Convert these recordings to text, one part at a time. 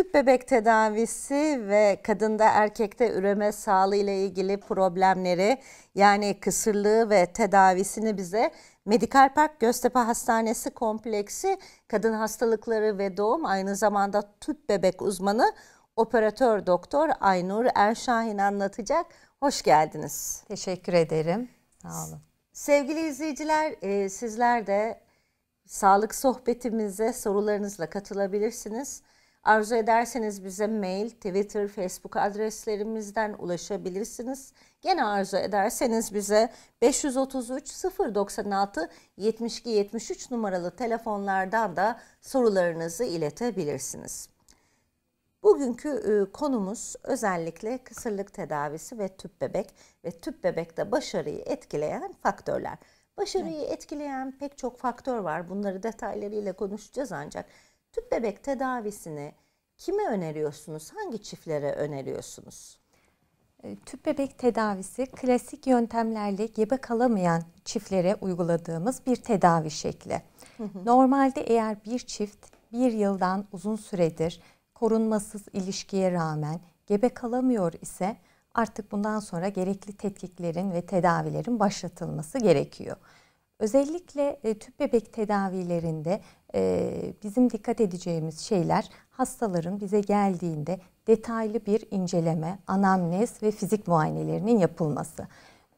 Tüp bebek tedavisi ve kadında erkekte üreme sağlığı ile ilgili problemleri yani kısırlığı ve tedavisini bize Medikal Park Göztepe Hastanesi Kompleksi Kadın Hastalıkları ve Doğum aynı zamanda tüp bebek uzmanı operatör doktor Aynur Erşahin anlatacak. Hoş geldiniz. Teşekkür ederim. Sağ olun. Sevgili izleyiciler e, sizler de sağlık sohbetimize sorularınızla katılabilirsiniz. Arzu ederseniz bize mail, Twitter, Facebook adreslerimizden ulaşabilirsiniz. Gene arzu ederseniz bize 533 096 72 73 numaralı telefonlardan da sorularınızı iletebilirsiniz. Bugünkü e, konumuz özellikle kısırlık tedavisi ve tüp bebek ve tüp bebekte başarıyı etkileyen faktörler. Başarıyı etkileyen pek çok faktör var. Bunları detaylarıyla konuşacağız ancak tüp bebek tedavisini kime öneriyorsunuz? Hangi çiftlere öneriyorsunuz? E, tüp bebek tedavisi klasik yöntemlerle gebe kalamayan çiftlere uyguladığımız bir tedavi şekli. Normalde eğer bir çift bir yıldan uzun süredir korunmasız ilişkiye rağmen gebe kalamıyor ise artık bundan sonra gerekli tetkiklerin ve tedavilerin başlatılması gerekiyor. Özellikle e, tüp bebek tedavilerinde e, bizim dikkat edeceğimiz şeyler hastaların bize geldiğinde detaylı bir inceleme, anamnez ve fizik muayenelerinin yapılması.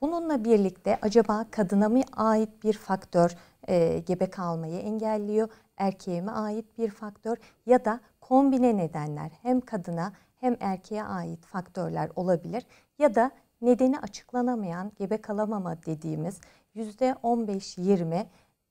Bununla birlikte acaba kadına mı ait bir faktör e, gebe kalmayı engelliyor, erkeğe mi ait bir faktör ya da kombine nedenler hem kadına hem erkeğe ait faktörler olabilir ya da nedeni açıklanamayan gebe kalamama dediğimiz %15-20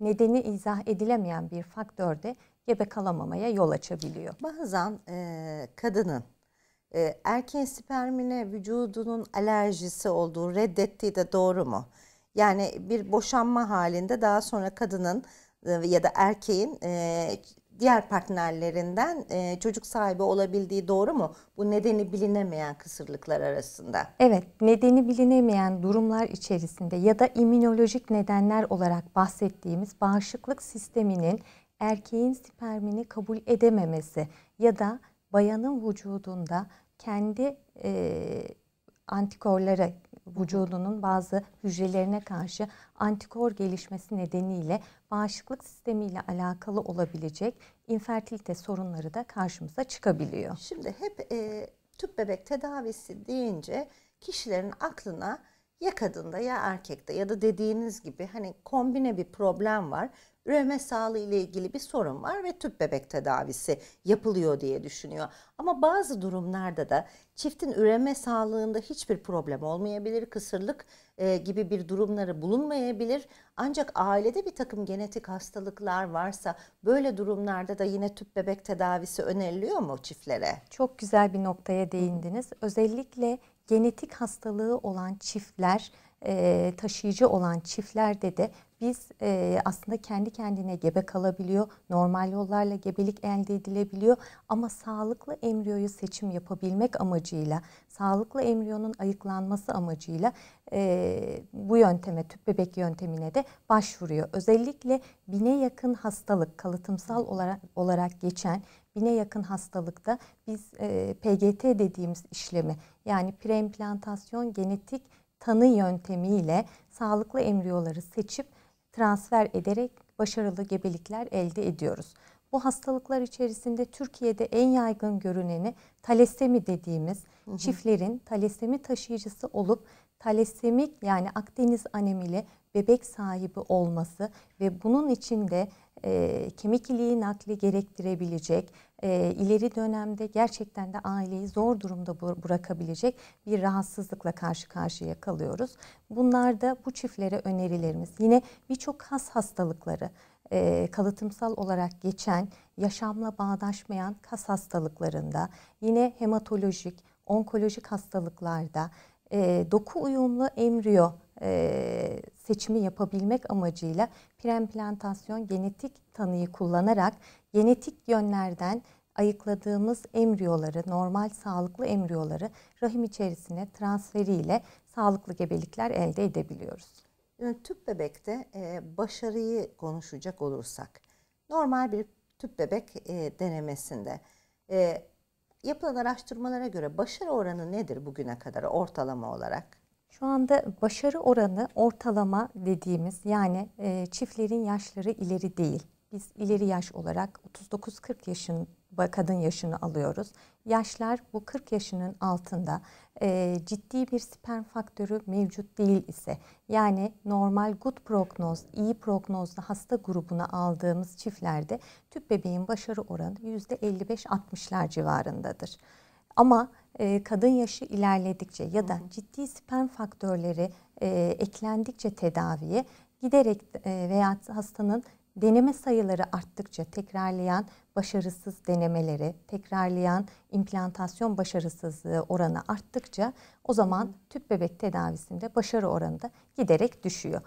nedeni izah edilemeyen bir faktör de gebe kalamamaya yol açabiliyor. Bazen e, kadının e, erkeğin spermine vücudunun alerjisi olduğu reddettiği de doğru mu? Yani bir boşanma halinde daha sonra kadının e, ya da erkeğin e, diğer partnerlerinden e, çocuk sahibi olabildiği doğru mu? Bu nedeni bilinemeyen kısırlıklar arasında. Evet, nedeni bilinemeyen durumlar içerisinde ya da immünolojik nedenler olarak bahsettiğimiz bağışıklık sisteminin erkeğin spermini kabul edememesi ya da bayanın vücudunda kendi e, antikorları vücudunun bazı hücrelerine karşı antikor gelişmesi nedeniyle bağışıklık sistemiyle alakalı olabilecek infertilite sorunları da karşımıza çıkabiliyor. Şimdi hep e, tüp bebek tedavisi deyince kişilerin aklına ya kadında ya erkekte ya da dediğiniz gibi hani kombine bir problem var üreme sağlığı ile ilgili bir sorun var ve tüp bebek tedavisi yapılıyor diye düşünüyor. Ama bazı durumlarda da çiftin üreme sağlığında hiçbir problem olmayabilir, kısırlık e, gibi bir durumları bulunmayabilir. Ancak ailede bir takım genetik hastalıklar varsa böyle durumlarda da yine tüp bebek tedavisi öneriliyor mu çiftlere? Çok güzel bir noktaya değindiniz. Özellikle genetik hastalığı olan çiftler e, taşıyıcı olan çiftlerde de biz e, aslında kendi kendine gebe kalabiliyor. Normal yollarla gebelik elde edilebiliyor. Ama sağlıklı embriyoyu seçim yapabilmek amacıyla, sağlıklı embriyonun ayıklanması amacıyla e, bu yönteme, tüp bebek yöntemine de başvuruyor. Özellikle bine yakın hastalık, kalıtımsal olarak, olarak geçen bine yakın hastalıkta biz e, PGT dediğimiz işlemi yani preimplantasyon genetik tanı yöntemiyle sağlıklı embriyoları seçip transfer ederek başarılı gebelikler elde ediyoruz. Bu hastalıklar içerisinde Türkiye'de en yaygın görüneni talasemi dediğimiz hı hı. çiftlerin talasemi taşıyıcısı olup talasemik yani Akdeniz anemili bebek sahibi olması ve bunun içinde e, kemik iliği nakli gerektirebilecek, e, ileri dönemde gerçekten de aileyi zor durumda bırakabilecek bir rahatsızlıkla karşı karşıya kalıyoruz. Bunlar da bu çiftlere önerilerimiz. Yine birçok kas hastalıkları, e, kalıtımsal olarak geçen, yaşamla bağdaşmayan kas hastalıklarında, yine hematolojik, onkolojik hastalıklarda, e, doku uyumlu embriyo e, seçimi yapabilmek amacıyla preimplantasyon genetik tanıyı kullanarak genetik yönlerden ayıkladığımız embriyoları, normal sağlıklı embriyoları rahim içerisine transferiyle sağlıklı gebelikler elde edebiliyoruz. Yani tüp bebekte e, başarıyı konuşacak olursak, normal bir tüp bebek e, denemesinde e, yapılan araştırmalara göre başarı oranı nedir bugüne kadar ortalama olarak? Şu anda başarı oranı ortalama dediğimiz yani e, çiftlerin yaşları ileri değil. Biz ileri yaş olarak 39-40 yaşın kadın yaşını alıyoruz. Yaşlar bu 40 yaşının altında e, ciddi bir sperm faktörü mevcut değil ise yani normal good prognoz, iyi prognozlu hasta grubuna aldığımız çiftlerde tüp bebeğin başarı oranı %55-60'lar civarındadır. Ama e, kadın yaşı ilerledikçe ya da ciddi sperm faktörleri e, eklendikçe tedaviye giderek e, veya hastanın deneme sayıları arttıkça tekrarlayan başarısız denemeleri, tekrarlayan implantasyon başarısızlığı oranı arttıkça o zaman tüp bebek tedavisinde başarı oranı da giderek düşüyor.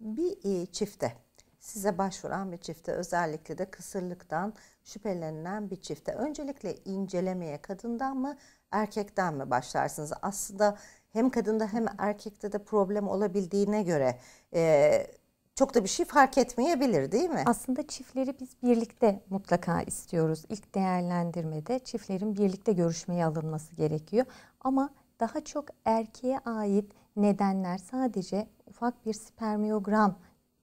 Bir e, çifte size başvuran bir çifte özellikle de kısırlıktan şüphelenilen bir çifte öncelikle incelemeye kadından mı erkekten mi başlarsınız? Aslında hem kadında hem erkekte de problem olabildiğine göre e, çok da bir şey fark etmeyebilir değil mi? Aslında çiftleri biz birlikte mutlaka istiyoruz. İlk değerlendirmede çiftlerin birlikte görüşmeye alınması gerekiyor. Ama daha çok erkeğe ait nedenler sadece ufak bir spermiyogram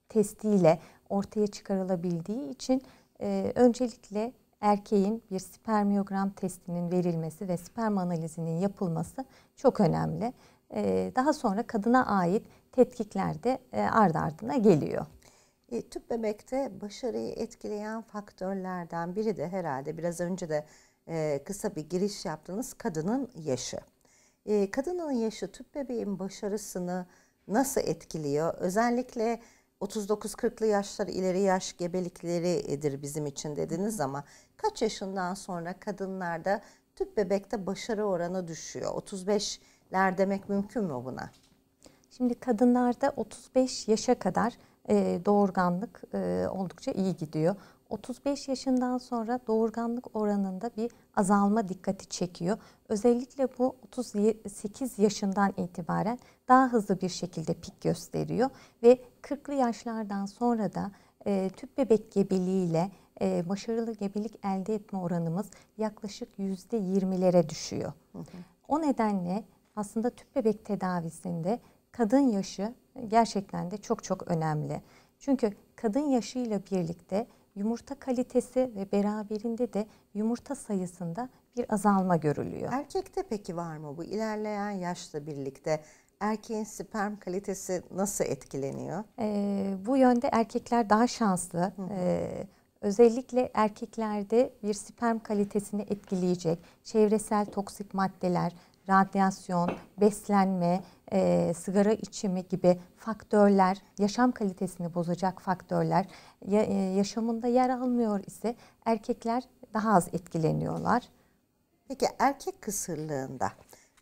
testiyle ortaya çıkarılabildiği için e, öncelikle erkeğin bir spermiyogram testinin verilmesi ve sperm analizinin yapılması çok önemli. E, daha sonra kadına ait tetkikler de e, ard ardına geliyor. E, tüp bebekte başarıyı etkileyen faktörlerden biri de herhalde biraz önce de e, kısa bir giriş yaptığınız kadının yaşı. E, kadının yaşı tüp bebeğin başarısını nasıl etkiliyor? Özellikle 39-40'lı yaşlar ileri yaş gebelikleridir bizim için dediniz ama kaç yaşından sonra kadınlarda tüp bebekte başarı oranı düşüyor? 35'ler demek mümkün mü buna? Şimdi kadınlarda 35 yaşa kadar e, doğurganlık e, oldukça iyi gidiyor. 35 yaşından sonra doğurganlık oranında bir azalma dikkati çekiyor. Özellikle bu 38 yaşından itibaren daha hızlı bir şekilde pik gösteriyor ve 40'lı yaşlardan sonra da e, tüp bebek gebeliğiyle e, başarılı gebelik elde etme oranımız yaklaşık %20'lere düşüyor. Hı hı. O nedenle aslında tüp bebek tedavisinde kadın yaşı gerçekten de çok çok önemli. Çünkü kadın yaşıyla birlikte yumurta kalitesi ve beraberinde de yumurta sayısında bir azalma görülüyor. Erkekte peki var mı bu ilerleyen yaşla birlikte erkeğin sperm kalitesi nasıl etkileniyor? Ee, bu yönde erkekler daha şanslı. Ee, özellikle erkeklerde bir sperm kalitesini etkileyecek çevresel toksik maddeler, radyasyon, beslenme, e, sigara içimi gibi faktörler, yaşam kalitesini bozacak faktörler ya, e, yaşamında yer almıyor ise erkekler daha az etkileniyorlar. Peki erkek kısırlığında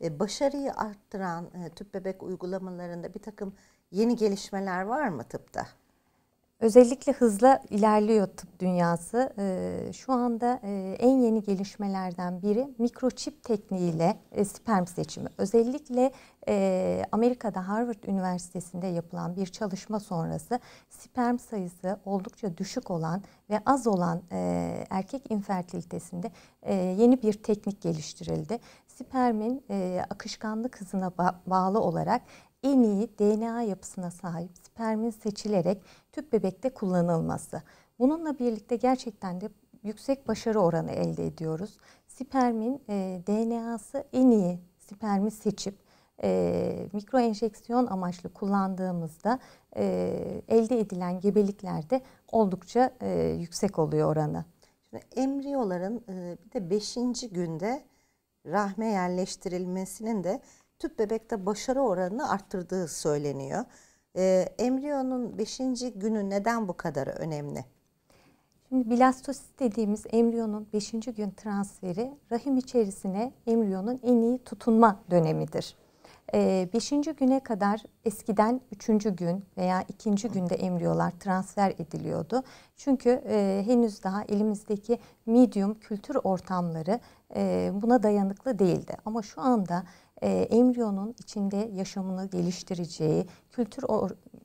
başarıyı arttıran e, tüp bebek uygulamalarında bir takım yeni gelişmeler var mı tıpta? Özellikle hızla ilerliyor tıp dünyası. Ee, şu anda e, en yeni gelişmelerden biri mikroçip tekniğiyle e, sperm seçimi. Özellikle e, Amerika'da Harvard Üniversitesi'nde yapılan bir çalışma sonrası sperm sayısı oldukça düşük olan ve az olan erkek infertilitesinde yeni bir teknik geliştirildi. Spermin akışkanlık hızına bağlı olarak en iyi DNA yapısına sahip spermin seçilerek tüp bebekte kullanılması. Bununla birlikte gerçekten de yüksek başarı oranı elde ediyoruz. Spermin e, DNA'sı en iyi spermi seçip e, mikro enjeksiyon amaçlı kullandığımızda e, elde edilen gebeliklerde oldukça e, yüksek oluyor oranı. Şimdi embriyoların e, bir de 5. günde rahme yerleştirilmesinin de tüp bebekte başarı oranını arttırdığı söyleniyor. Ee, embriyonun 5. günü neden bu kadar önemli? Şimdi blastosis dediğimiz embriyonun 5. gün transferi rahim içerisine embriyonun en iyi tutunma dönemidir. 5. Ee, güne kadar eskiden 3. gün veya 2. günde embriyolar transfer ediliyordu. Çünkü e, henüz daha elimizdeki medium kültür ortamları e, buna dayanıklı değildi. Ama şu anda e, embriyonun içinde yaşamını geliştireceği kültür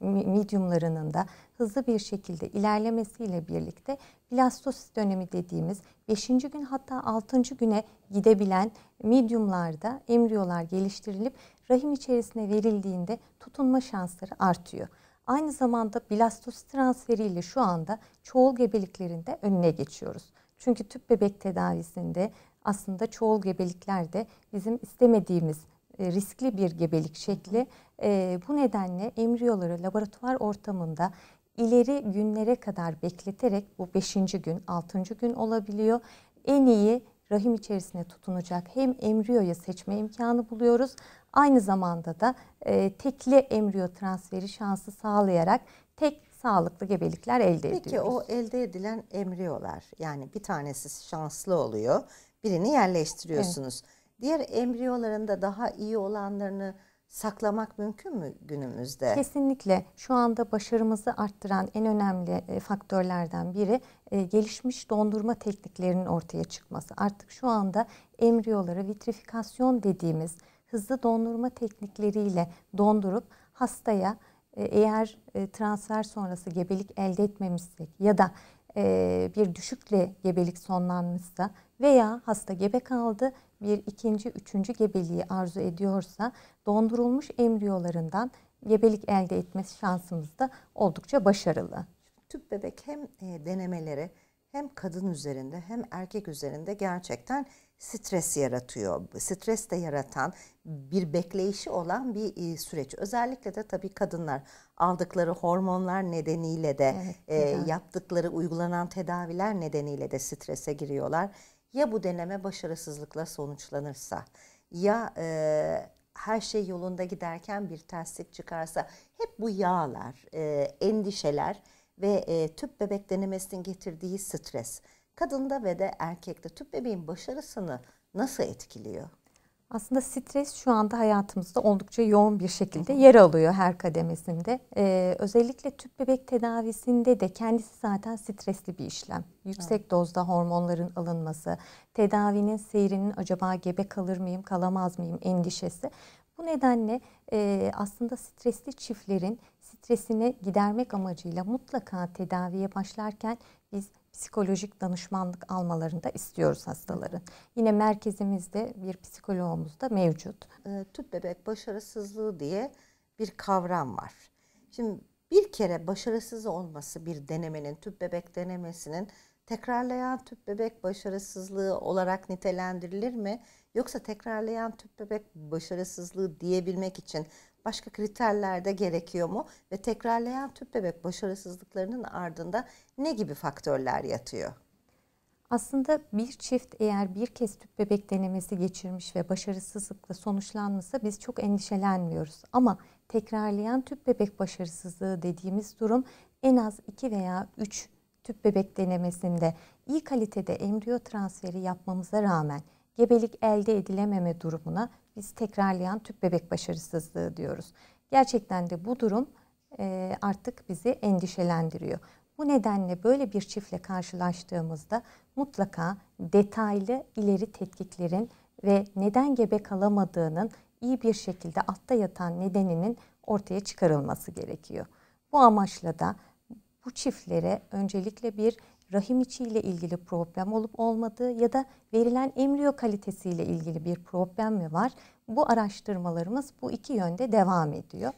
medyumlarının da hızlı bir şekilde ilerlemesiyle birlikte blastosis dönemi dediğimiz 5. gün hatta 6. güne gidebilen medyumlarda embriyolar geliştirilip rahim içerisine verildiğinde tutunma şansları artıyor. Aynı zamanda blastosis transferiyle şu anda çoğul gebeliklerinde önüne geçiyoruz. Çünkü tüp bebek tedavisinde aslında çoğul gebeliklerde bizim istemediğimiz e, riskli bir gebelik şekli. E, bu nedenle embriyoları laboratuvar ortamında ileri günlere kadar bekleterek bu 5. gün, 6. gün olabiliyor. En iyi rahim içerisine tutunacak hem embriyoyu seçme imkanı buluyoruz. Aynı zamanda da e, tekli embriyo transferi şansı sağlayarak tek sağlıklı gebelikler elde Peki, ediyoruz. Peki o elde edilen embriyolar yani bir tanesi şanslı oluyor birini yerleştiriyorsunuz. Evet. Diğer embriyoların da daha iyi olanlarını saklamak mümkün mü günümüzde? Kesinlikle. Şu anda başarımızı arttıran en önemli e, faktörlerden biri e, gelişmiş dondurma tekniklerinin ortaya çıkması. Artık şu anda embriyoları vitrifikasyon dediğimiz hızlı dondurma teknikleriyle dondurup hastaya e, eğer transfer sonrası gebelik elde etmemişsek ya da bir düşükle gebelik sonlanmışsa veya hasta gebe kaldı bir ikinci, üçüncü gebeliği arzu ediyorsa dondurulmuş embriyolarından gebelik elde etme şansımız da oldukça başarılı. Tüp bebek hem e, denemeleri hem kadın üzerinde hem erkek üzerinde gerçekten stres yaratıyor. Stres de yaratan bir bekleyişi olan bir e, süreç. Özellikle de tabii kadınlar aldıkları hormonlar nedeniyle de evet, e, yaptıkları uygulanan tedaviler nedeniyle de strese giriyorlar ya bu deneme başarısızlıkla sonuçlanırsa ya e, her şey yolunda giderken bir terslik çıkarsa hep bu yağlar, e, endişeler ve e, tüp bebek denemesinin getirdiği stres kadında ve de erkekte tüp bebeğin başarısını nasıl etkiliyor? Aslında stres şu anda hayatımızda oldukça yoğun bir şekilde yer alıyor her kademesinde. Ee, özellikle tüp bebek tedavisinde de kendisi zaten stresli bir işlem. Yüksek evet. dozda hormonların alınması, tedavinin seyrinin acaba gebe kalır mıyım, kalamaz mıyım endişesi. Bu nedenle e, aslında stresli çiftlerin stresini gidermek amacıyla mutlaka tedaviye başlarken biz psikolojik danışmanlık almalarını da istiyoruz hastaların. Yine merkezimizde bir psikoloğumuz da mevcut. E, tüp bebek başarısızlığı diye bir kavram var. Şimdi bir kere başarısız olması bir denemenin, tüp bebek denemesinin tekrarlayan tüp bebek başarısızlığı olarak nitelendirilir mi? Yoksa tekrarlayan tüp bebek başarısızlığı diyebilmek için başka kriterler de gerekiyor mu? Ve tekrarlayan tüp bebek başarısızlıklarının ardında ne gibi faktörler yatıyor? Aslında bir çift eğer bir kez tüp bebek denemesi geçirmiş ve başarısızlıkla sonuçlanmışsa biz çok endişelenmiyoruz. Ama tekrarlayan tüp bebek başarısızlığı dediğimiz durum en az 2 veya 3 tüp bebek denemesinde iyi kalitede embriyo transferi yapmamıza rağmen gebelik elde edilememe durumuna biz tekrarlayan tüp bebek başarısızlığı diyoruz. Gerçekten de bu durum e, artık bizi endişelendiriyor. Bu nedenle böyle bir çiftle karşılaştığımızda mutlaka detaylı ileri tetkiklerin ve neden gebe kalamadığının iyi bir şekilde altta yatan nedeninin ortaya çıkarılması gerekiyor. Bu amaçla da bu çiftlere öncelikle bir rahim içi ile ilgili problem olup olmadığı ya da verilen embriyo kalitesiyle ilgili bir problem mi var? Bu araştırmalarımız bu iki yönde devam ediyor.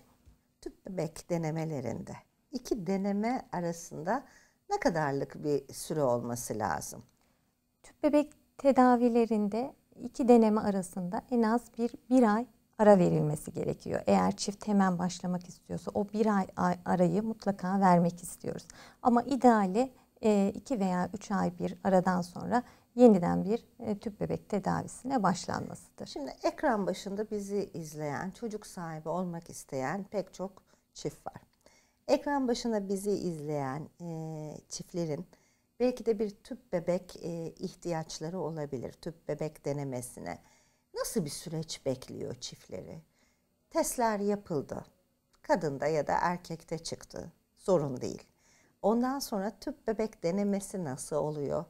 Tüp bebek denemelerinde iki deneme arasında ne kadarlık bir süre olması lazım? Tüp bebek tedavilerinde iki deneme arasında en az bir, bir ay ara verilmesi gerekiyor. Eğer çift hemen başlamak istiyorsa o bir ay arayı mutlaka vermek istiyoruz. Ama ideali 2 veya 3 ay bir aradan sonra yeniden bir e, tüp bebek tedavisine başlanmasıdır. Şimdi ekran başında bizi izleyen, çocuk sahibi olmak isteyen pek çok çift var. Ekran başında bizi izleyen e, çiftlerin belki de bir tüp bebek e, ihtiyaçları olabilir. Tüp bebek denemesine. Nasıl bir süreç bekliyor çiftleri? Testler yapıldı. Kadında ya da erkekte çıktı. Sorun değil. Ondan sonra tüp bebek denemesi nasıl oluyor?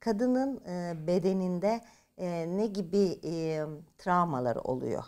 Kadının e, bedeninde e, ne gibi e, travmalar oluyor?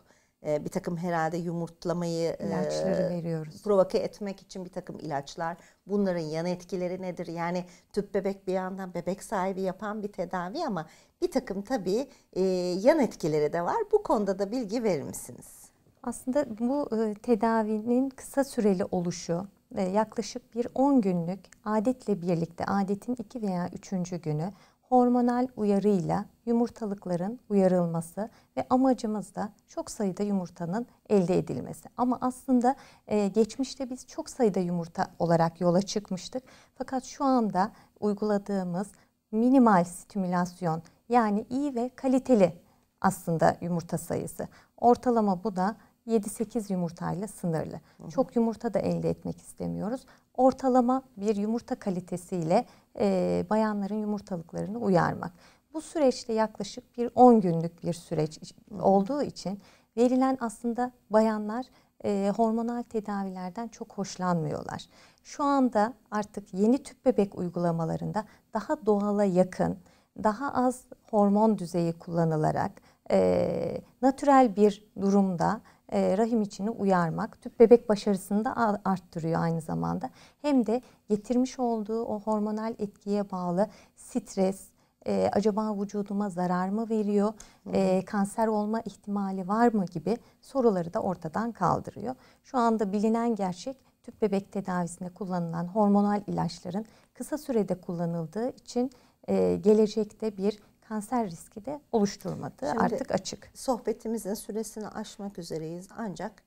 e, bir takım herhalde yumurtlamayı İlaçları e, veriyoruz. provoke etmek için bir takım ilaçlar. Bunların yan etkileri nedir? Yani tüp bebek bir yandan bebek sahibi yapan bir tedavi ama bir takım tabii e, yan etkileri de var. Bu konuda da bilgi verir misiniz? Aslında bu e, tedavinin kısa süreli oluşu yaklaşık bir 10 günlük adetle birlikte adetin 2 veya 3. günü hormonal uyarıyla yumurtalıkların uyarılması ve amacımız da çok sayıda yumurtanın elde edilmesi. Ama aslında e, geçmişte biz çok sayıda yumurta olarak yola çıkmıştık. Fakat şu anda uyguladığımız minimal stimülasyon yani iyi ve kaliteli aslında yumurta sayısı. Ortalama bu da 7-8 yumurtayla sınırlı. Çok yumurta da elde etmek istemiyoruz. Ortalama bir yumurta kalitesiyle e, bayanların yumurtalıklarını uyarmak. Bu süreçte yaklaşık bir 10 günlük bir süreç olduğu için verilen aslında bayanlar e, hormonal tedavilerden çok hoşlanmıyorlar. Şu anda artık yeni tüp bebek uygulamalarında daha doğala yakın, daha az hormon düzeyi kullanılarak e, natürel bir durumda e, rahim içini uyarmak tüp bebek başarısını da arttırıyor aynı zamanda. Hem de getirmiş olduğu o hormonal etkiye bağlı stres, e, acaba vücuduma zarar mı veriyor, e, kanser olma ihtimali var mı gibi soruları da ortadan kaldırıyor. Şu anda bilinen gerçek tüp bebek tedavisinde kullanılan hormonal ilaçların kısa sürede kullanıldığı için e, gelecekte bir kanser riski de oluşturmadığı Şimdi, artık açık. Sohbetimizin süresini aşmak üzereyiz ancak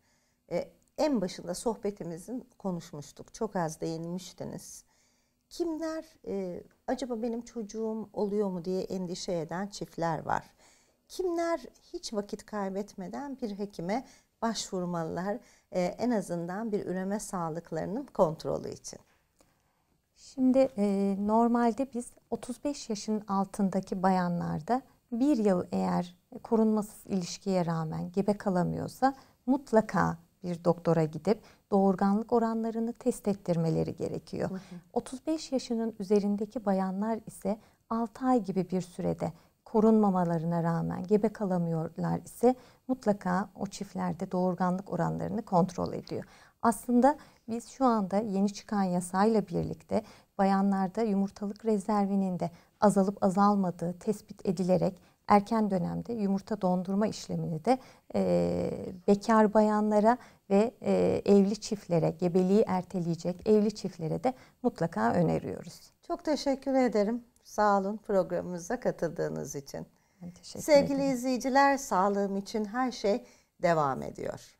e, en başında sohbetimizin konuşmuştuk. Çok az değinmiştiniz. Kimler e, acaba benim çocuğum oluyor mu diye endişe eden çiftler var. Kimler hiç vakit kaybetmeden bir hekime başvurmalılar e, en azından bir üreme sağlıklarının kontrolü için. Şimdi e, normalde biz 35 yaşın altındaki bayanlarda bir yıl eğer korunmasız ilişkiye rağmen gebe kalamıyorsa mutlaka bir doktora gidip doğurganlık oranlarını test ettirmeleri gerekiyor. Hı hı. 35 yaşının üzerindeki bayanlar ise 6 ay gibi bir sürede korunmamalarına rağmen gebe kalamıyorlar ise mutlaka o çiftlerde doğurganlık oranlarını kontrol ediyor. Aslında biz şu anda yeni çıkan yasayla birlikte bayanlarda yumurtalık rezervinin de azalıp azalmadığı tespit edilerek erken dönemde yumurta dondurma işlemini de e, bekar bayanlara ve e, evli çiftlere, gebeliği erteleyecek evli çiftlere de mutlaka öneriyoruz. Çok teşekkür ederim. Sağ olun programımıza katıldığınız için. Ben teşekkür Sevgili ederim. izleyiciler, sağlığım için her şey devam ediyor.